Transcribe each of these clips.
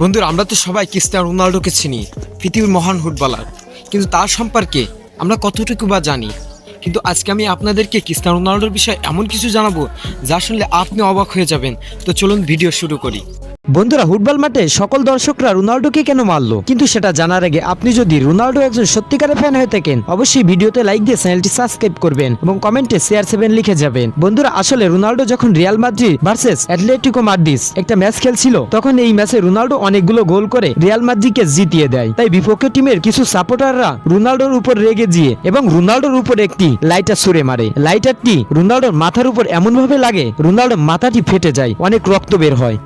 বন্ধুরা আমরা তো সবাই ক্রিস্টিয়ানো রোনাল্ডোকে চিনি, পৃথিবীর মহান ফুটবলার। কিন্তু তার সম্পর্কে আমরা কতটুকু বা জানি? কিন্তু আজকে আমি আপনাদেরকে ক্রিস্টিয়ানো রোনাল্ডোর বিষয়ে এমন কিছু জানাব যা শুনলে আপনি অবাক হয়ে যাবেন। তো চলুন ভিডিও শুরু করি। বন্ধুরা, ফুটবল মাঠে সকল দর্শকরা রোনাল্ডোকে কেন মারলো? কিন্তু সেটা জানার আগে আপনি যদি রোনাল্ডো একজন সত্যিকারের ফ্যান হয়ে থাকেন, অবশ্যই ভিডিওতে লাইক দিয়ে চ্যানেলটি সাবস্ক্রাইব করবেন এবং কমেন্টে শেয়ার সেভেন লিখে যাবেন। বন্ধুরা, আসলে রোনাল্ডো যখন Real Madrid versus Atletico Madrid একটা ম্যাচ খেলছিল, তখন এই ম্যাচে রোনাল্ডো অনেকগুলো গোল করে রিয়াল মাদ্রিদকে জিতিয়ে দেয়। তাই বিপক্ষ টিমের কিছু সাপোর্টাররা রোনাল্ডোর উপর রেগে গিয়ে এবং রোনাল্ডোর উপর একটি লাইটার ছুড়ে মারে। লাইটারটি রোনাল্ডোর মাথার উপর এমন ভাবে লাগে, রোনাল্ডোর মাথাটি ফেটে যায়, অনেক রক্ত বের হয়।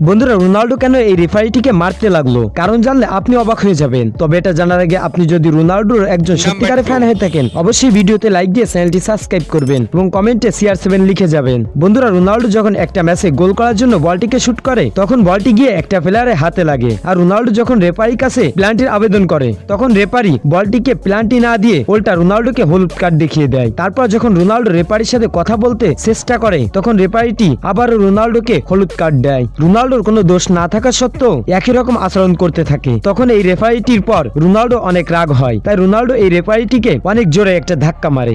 বন্ধুরা রোনাল্ডো কেন এই রেফারিটিকে মারতে লাগল? কারণ জানলে আপনি অবাক হয়ে যাবেন। তবে এটা জানার আগে আপনি যদি রোনাল্ডোর একজন সত্যিকারের ফ্যান হয়ে থাকেন অবশ্যই ভিডিওতে লাইক দিয়ে চ্যানেলটি সাবস্ক্রাইব করবেন এবং কমেন্টে সিআর সেভেন লিখে যাবেন। বন্ধুরা রোনাল্ডো যখন একটা ম্যাচে গোল করার জন্য বলটিকে শুট করে তখন বলটি গিয়ে একটা প্লেয়ারের হাতে লাগে। আর রোনাল্ডো যখন রেফারির কাছে প্ল্যান্টির আবেদন করে তখন রেফারি বলটিকে প্ল্যান্টি না দিয়ে উল্টা রোনাল্ডোকে হলুদ কার্ড দেখিয়ে দেয়। তারপর যখন রোনাল্ডো রেফারির সাথে কথা বলতে চেষ্টা করে তখন রেফারিটি আবারও রোনাল্ডোকে হলুদ কার্ড দেয়। রোনাল্ডোর কোনো দোষ না থাকা সত্ত্বেও একই রকম আচরণ করতে থাকে। তখন এই রেফারিটির পর রোনাল্ডো অনেক রাগ হয়। তাই রোনাল্ডো এই রেফারিটিকে অনেক জোরে একটা ধাক্কা মারে।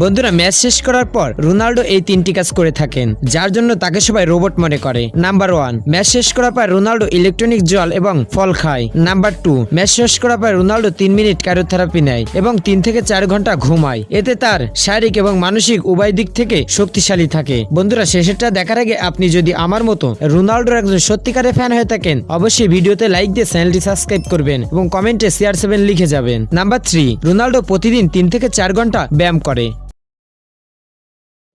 বন্ধুরা ম্যাচ শেষ করার পর রোনাল্ডো এই তিনটি কাজ করে থাকেন, যার জন্য তাকে সবাই রোবট মনে করে। নাম্বার ওয়ান, ম্যাচ শেষ করার পর রোনাল্ডো ইলেকট্রনিক জল এবং ফল খায়। নাম্বার টু, ম্যাচ শেষ করার পর রোনাল্ডো তিন মিনিট ক্যারোথেরাপি নেয় এবং তিন থেকে চার ঘণ্টা ঘুমায়। এতে তার শারীরিক এবং মানসিক উভয় দিক থেকে শক্তিশালী থাকে। বন্ধুরা, শেষেরটা দেখার আগে আপনি যদি আমার মতো রোনাল্ডোর একজন সত্যিকারের ফ্যান হয়ে থাকেন, অবশ্যই ভিডিওতে লাইক দিয়ে চ্যানেলটি সাবস্ক্রাইব করবেন এবং কমেন্টে সিআর সেভেন লিখে যাবেন। নাম্বার থ্রি, রোনাল্ডো প্রতিদিন তিন থেকে চার ঘণ্টা ব্যায়াম করে।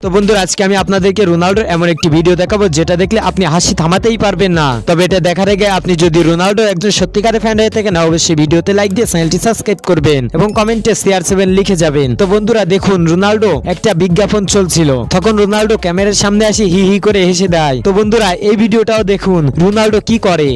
তো বন্ধুরা, আজকে আমি আপনাদেরকে রোনাল্ডোর এমন একটি ভিডিও দেখাবো যেটা দেখলে আপনি হাসি থামাতেই পারবেন না। তবে এটা দেখার আগে আপনি যদি রোনাল্ডো একজন সত্যিকারের ফ্যান হয়ে থাকেন, অবশ্যই ভিডিওতে লাইক দিয়ে চ্যানেলটি সাবস্ক্রাইব করবেন এবং কমেন্টে সিআর সেভেন লিখে যাবেন। তো বন্ধুরা, দেখুন, রোনাল্ডো একটা বিজ্ঞাপন চলছিল। তখন রোনাল্ডো ক্যামেরার সামনে আসি, হি হি করে হেসে দেয়। তো বন্ধুরা, এই ভিডিওটাও দেখুন, রোনাল্ডো কি করে?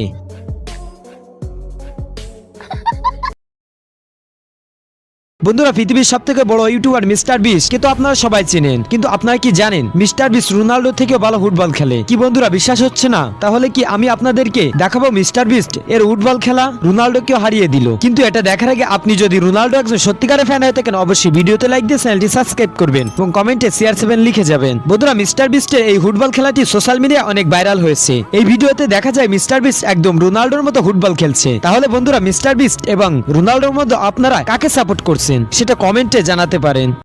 বন্ধুরা, পৃথিবীর সব থেকে বড় ইউটিউবার মিস্টার বিস কিন্তু আপনারা সবাই চেনেন। কিন্তু আপনারা কি জানেন, মিস্টার বিস রোনাল্ডো থেকেও ভালো ফুটবল খেলে? কি বন্ধুরা, বিশ্বাস হচ্ছে না? তাহলে কি আমি আপনাদেরকে দেখাবো মিস্টার বিস্ট এর ফুটবল খেলা? রোনাল্ডোকেও হারিয়ে দিল। কিন্তু এটা দেখার আগে আপনি যদি রোনাল্ডো একজন সত্যিকারের ফ্যান হয়ে থাকেন, অবশ্যই ভিডিওতে লাইক দিয়ে চ্যানেলটি সাবস্ক্রাইব করবেন এবং কমেন্টে সিআর সেভেন লিখে যাবেন। বন্ধুরা, মিস্টার বিস্টের এই ফুটবল খেলাটি সোশ্যাল মিডিয়া অনেক ভাইরাল হয়েছে। এই ভিডিওতে দেখা যায় মিস্টার বিস্ট একদম রোনাল্ডোর মতো ফুটবল খেলছে। তাহলে বন্ধুরা, মিস্টার বিস্ট এবং রোনাল্ডোর মধ্যে আপনারা কাকে সাপোর্ট করছেন সেটা কমেন্টে জানাতে পারেন।